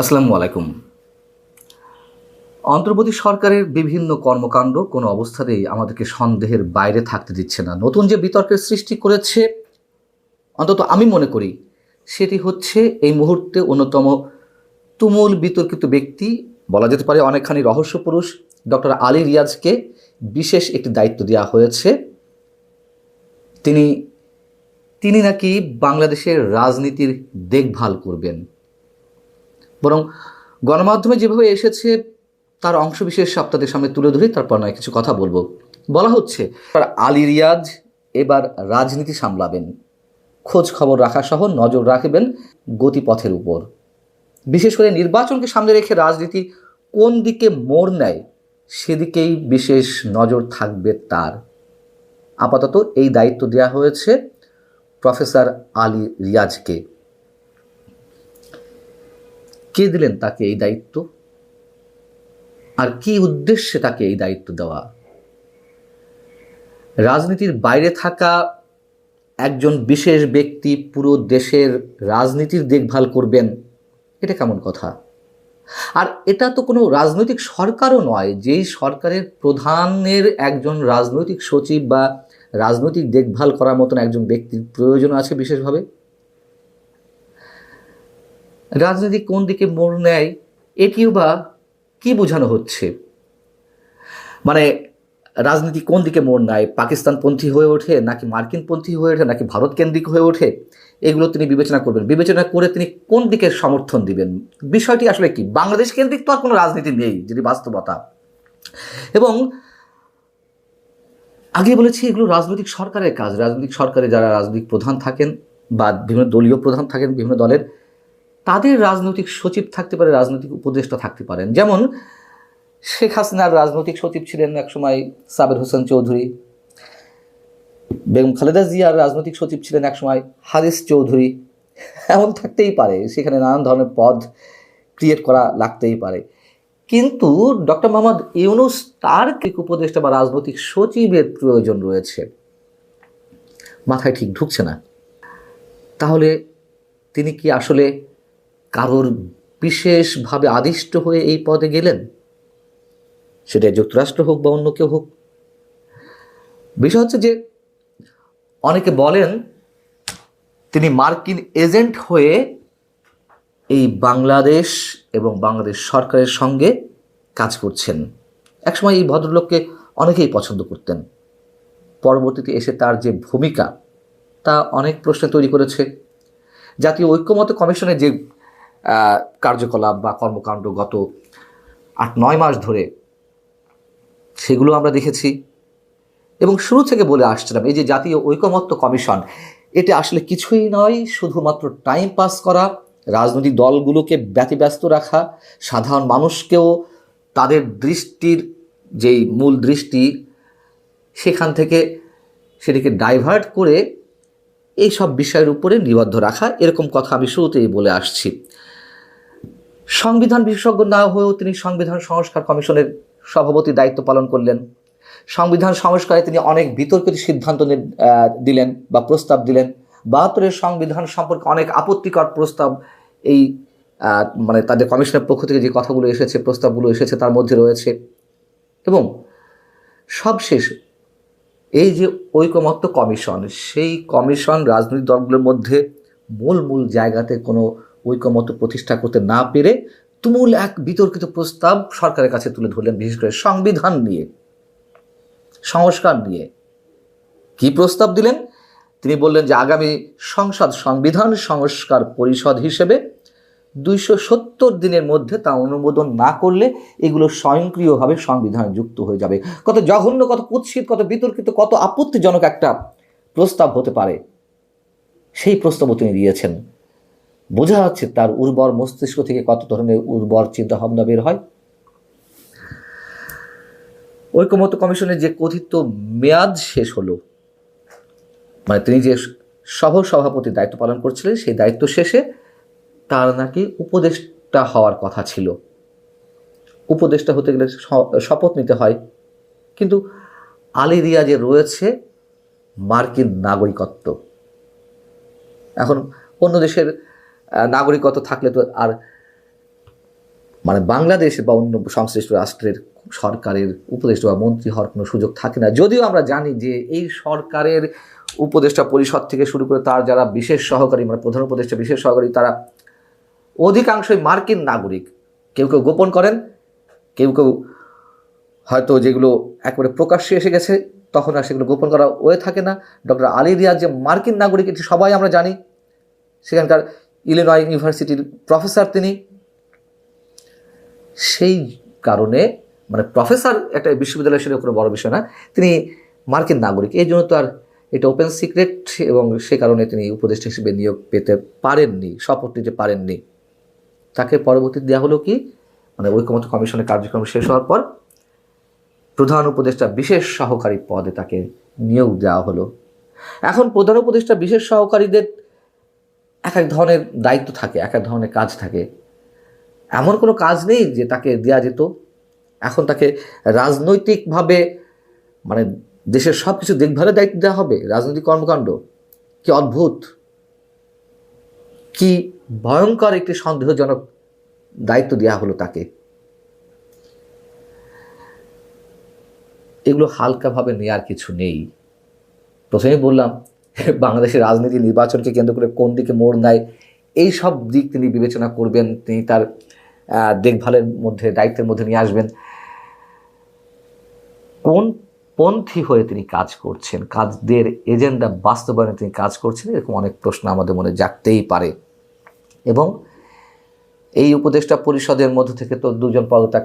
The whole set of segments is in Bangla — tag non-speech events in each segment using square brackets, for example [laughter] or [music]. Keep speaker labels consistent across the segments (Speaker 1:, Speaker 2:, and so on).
Speaker 1: আসসালামু আলাইকুম। অন্তর্বর্তী সরকারের বিভিন্ন কর্মকাণ্ড কোনো অবস্থাতেই আমাদেরকে সন্দেহের বাইরে থাকতে দিচ্ছে না। নতুন যে বিতর্কের সৃষ্টি করেছে, অন্তত আমি মনে করি, সেটি হচ্ছে এই মুহূর্তে অন্যতম তুমুল বিতর্কিত ব্যক্তি, বলা যেতে পারে অনেকখানি রহস্য পুরুষ, ডক্টর আলী রিয়াজকে বিশেষ একটি দায়িত্ব দেওয়া হয়েছে। তিনি তিনি নাকি বাংলাদেশের রাজনীতির দেখভাল করবেন। বরং গণমাধ্যমে যেভাবে এসেছে, তার অংশবিশেষ আপনাদের সামনে তুলে ধরে, তারপর নয় কিছু কথা বলব। বলা হচ্ছে আলী রিয়াজ এবার রাজনীতি সামলাবেন। খোঁজ খবর রাখা সহ নজর রাখবেন গতিপথের উপর। বিশেষ করে নির্বাচনকে সামনে রেখে রাজনীতি কোন দিকে মোড় নেয়, সেদিকেই বিশেষ নজর থাকবে তার। আপাতত এই দায়িত্ব দেওয়া হয়েছে প্রফেসর আলী রিয়াজকে। কে দিলেন তাকে এই দায়িত্ব? আর কি উদ্দেশ্যে তাকে এই দায়িত্ব দেওয়া? রাজনীতির বাইরে থাকা একজন বিশেষ ব্যক্তি পুরো দেশের রাজনীতির দেখভাল করবেন, এটা কেমন কথা? আর এটা তো কোনো রাজনৈতিক সরকারও নয়, যেই সরকারের প্রধানের একজন রাজনৈতিক সচিব বা রাজনৈতিক দেখভাল করার মতন একজন ব্যক্তির প্রয়োজন আছে বিশেষভাবে। রাজনীতি কোন দিকে মোড় নেয়, এটিও বা কি বোঝানো হচ্ছে? মানে রাজনীতি কোন দিকে মোড় নেয়, পাকিস্তানপন্থী হয়ে ওঠে নাকি মার্কিনপন্থী হয়ে ওঠে নাকি ভারত কেন্দ্রিক হয়ে ওঠে? এগুলো তিনি বিবেচনা করবেন। বিবেচনা করে তিনি কোন দিকে সমর্থন দিবেন? বিষয়টি আসলে কি? বাংলাদেশ কেন্দ্রিক তো আর কোনো রাজনীতি নেই, যেটি বাস্তবতা। এবং আগে বলেছি, এগুলো রাজনৈতিক সরকারের কাজ। রাজনৈতিক সরকারে যারা রাজনৈতিক প্রধান থাকেন বা বিভিন্ন দলীয় প্রধান থাকেন, বিভিন্ন দলের তাদের রাজনৈতিক সচিব থাকতে পারে, রাজনৈতিক উপদেষ্টা থাকতে পারেন। যেমন শেখ হাসিনার রাজনৈতিক সচিব ছিলেন একসময় সাবের হোসেন চৌধুরী, বেগম খালেদা জিয়ার রাজনৈতিক সচিব ছিলেন একসময় হারিস চৌধুরী। এমন থাকতেই পারে, সেখানে নানান ধরনের পদ ক্রিয়েট করা লাগতেই পারে। কিন্তু ডক্টর মোহাম্মদ ইউনুস তার উপদেষ্টা বা রাজনৈতিক সচিবের প্রয়োজন রয়েছে? মাথায় ঠিক ঢুকছে না। তাহলে তিনি কি আসলে কারোর বিশেষভাবে আদিষ্ট হয়ে এই পদে গেলেন? সেটা যুক্তরাষ্ট্র হোক বা অন্য কেউ হোক। বিষয় হচ্ছে যে, অনেকে বলেন তিনি মার্কিন এজেন্ট হয়ে এই বাংলাদেশ এবং বাংলাদেশ সরকারের সঙ্গে কাজ করছেন। একসময় এই ভদ্রলোককে অনেকেই পছন্দ করতেন। পরবর্তীতে এসে তার যে ভূমিকা, তা অনেক প্রশ্ন তৈরি করেছে। জাতীয় ঐক্যমত কমিশনের যে কার্যকলাপ বা কর্মকাণ্ড গত আট, নয় মাস ধরে, সেগুলো আমরা দেখেছি। এবং শুরু থেকে বলে আসছিলাম, এই যে জাতীয় ঐকমত্য কমিশন, এটা আসলে কিছুই নয়, শুধুমাত্র টাইম পাস করা, রাজনৈতিক দলগুলোকে ব্যতিব্যস্ত রাখা, সাধারণ মানুষকেও তাদের দৃষ্টির যেই মূল দৃষ্টি, সেখান থেকে সেটিকে ডাইভার্ট করে এই সব বিষয়ের উপরে নিবদ্ধ রাখা, এরকম কথা আমি শুরুতেই বলে আসছি। সংবিধান বিশেষজ্ঞ না হয়েও তিনি সংবিধান সংস্কার কমিশনের সভাপতি দায়িত্ব পালন করলেন। সংবিধান সংস্কারে তিনি অনেক বিতর্কিত সিদ্ধান্ত দিলেন বা প্রস্তাব দিলেন। বাহাত্তরের সংবিধান সম্পর্কে অনেক আপত্তিকর প্রস্তাব এই মানে তাদের কমিশনের পক্ষ থেকে যে কথাগুলো এসেছে, প্রস্তাবগুলো এসেছে তার মধ্যে রয়েছে। এবং সবশেষ এই যে ঐকমত্য কমিশন, সেই কমিশন রাজনৈতিক দলগুলোর মধ্যে মূল মূল জায়গাতে কোনো ঐকমত্য প্রতিষ্ঠা করতে না পেরে তুমুল এক বিতর্কিত প্রস্তাব সরকারের কাছে তুলে ধরলেন, বিশেষ করে সংবিধান নিয়ে, সংস্কার নিয়ে। কি প্রস্তাব দিলেন? তিনি বললেন যে আগামী সংসদ সংবিধান সংস্কার পরিষদ হিসেবে দুইশো সত্তর দিনের মধ্যে তা অনুমোদন না করলে এগুলো স্বয়ংক্রিয়ভাবে সংবিধানে যুক্ত হয়ে যাবে। কত জঘন্য, কত কুৎসিত, কত বিতর্কিত, কত আপত্তিজনক একটা প্রস্তাব হতে পারে। সেই প্রস্তাবও তিনি দিয়েছেন। বোঝা যাচ্ছে তার উর্বর মস্তিষ্ক থেকে কত ধরনের উর্বর চিন্তা ভাবনা বের হয়। ঐকমত্য কমিশনের যে কথিত মেয়াদ শেষ হলো মানে তিনি যে সহ সভাপতির দায়িত্ব পালন করছিলেন, সেই দায়িত্ব শেষে তার নাকি উপদেষ্টা হওয়ার কথা ছিল। উপদেষ্টা হতে গেলে শপথ নিতে হয়। কিন্তু আলী রিয়াজে রয়েছে, মার্কিন নাগরিকত্ব। এখন অন্য দেশের নাগরিকত্ব থাকলে তো আর মানে বাংলাদেশে বা অন্য সংশ্লিষ্ট রাষ্ট্রের সরকারের উপদেষ্টা বা মন্ত্রী হওয়ার কোনো সুযোগ থাকে না। যদিও আমরা জানি যে এই সরকারের উপদেষ্টা পরিষদ থেকে শুরু করে তার যারা বিশেষ সহকারী মানে প্রধান উপদেষ্টা, বিশেষ সহকারী, তারা অধিকাংশই মার্কিন নাগরিক। কেউ কেউ গোপন করেন, কেউ কেউ হয়তো যেগুলো একবারে প্রকাশ্যে এসে গেছে, তখন আর সেগুলো গোপন করা হয়ে থাকে না। ডক্টর আলী রিয়াজ যে মার্কিন নাগরিক, এটি সবাই আমরা জানি। সেখানকার ইলিনয় ইউনিভার্সিটির প্রফেসর তিনি। সেই কারণে মানে প্রফেসর একটা বিশ্ববিদ্যালয় সেটা কোনো বড় বিষয় না, তিনি মার্কিন নাগরিক। এই জন্য তো আর এটা ওপেন সিক্রেট এবং সে কারণে তিনি উপদেষ্টা হিসেবে নিয়োগ পেতে পারেননি, শপথ নিতে পারেননি। তাকে পরবর্তী দেওয়া হলো কি? মানে ঐকমত্য কমিশনের কার্যক্রম শেষ হওয়ার পর প্রধান উপদেষ্টা বিশেষ সহকারী পদে তাকে নিয়োগ দেওয়া হলো। এখন প্রধান উপদেষ্টা বিশেষ সহকারীদের এক এক ধরনের দায়িত্ব থাকে, এক এক ধরনের কাজ থাকে। এমন কোনো কাজ নেই যে তাকে দেওয়া যেত। এখন তাকে রাজনৈতিকভাবে মানে দেশের সব কিছু দেখভালের দায়িত্ব দেওয়া হবে, রাজনৈতিক কর্মকাণ্ড। কি অদ্ভুত। কি ভয়ঙ্কর একটি সন্দেহজনক দায়িত্ব দেওয়া হলো তাকে। এগুলো হালকাভাবে নেওয়ার কিছু নেই। প্রথমেই বললাম [laughs] বাংলাদেশের রাজনীতি, নির্বাচনকে কেন্দ্র করে কোন দিকে মোড় নেয়, এই সব দিক তিনি বিবেচনা করবেন, তিনি তার দেখভালের মধ্যে, দায়িত্বের মধ্যে নিয়ে আসবেন। কোন পন্থী হয়ে তিনি কাজ করছেন, কাজদের এজেন্ডা বাস্তবায়নে তিনি কাজ করছেন, এরকম অনেক প্রশ্ন আমাদের মনে জাগতেই পারে। এবং এই উপদেষ্টা পরিষদের মধ্য থেকে তো দুজন পদত্যাগ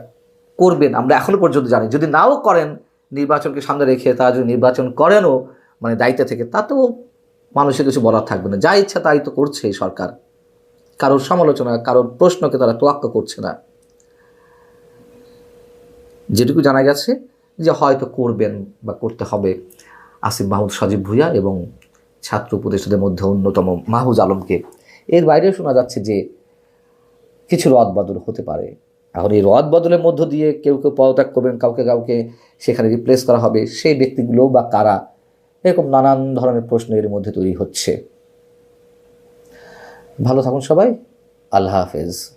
Speaker 1: করবেন, আমরা এখনও পর্যন্ত জানি। যদি নাও করেন, নির্বাচনকে সামনে রেখে তারা যদি নির্বাচন করেনও মানে দায়িত্বে থেকে তাতেও মানুষের কিছু বলার থাকবে না। যা ইচ্ছা তাই তো করছে এই সরকার। কারোর সমালোচনা, কারোর প্রশ্নকে তারা তোয়াক্কা করছে না। যেটুকু জানা গেছে যে হয়তো করবেন বা করতে হবে আসিফ মাহমুদ, সজীব ভুইয়া এবং ছাত্র উপদেষ্টাদের মধ্যে অন্যতম মাহফুজ আলমকে। এর বাইরে শোনা যাচ্ছে যে কিছু রদ বদল হতে পারে। এখন এই রদ বদলের মধ্য দিয়ে কেউ কেউ পদত্যাগ করবেন, কাউকে কাউকে সেখানে রিপ্লেস করা হবে। সেই ব্যক্তিগুলো বা কারা এরকম নানান ধরনের প্রশ্ন এর মধ্যে তৈরি হচ্ছে। ভালো থাকুন সবাই। আল্লাহ হাফেজ।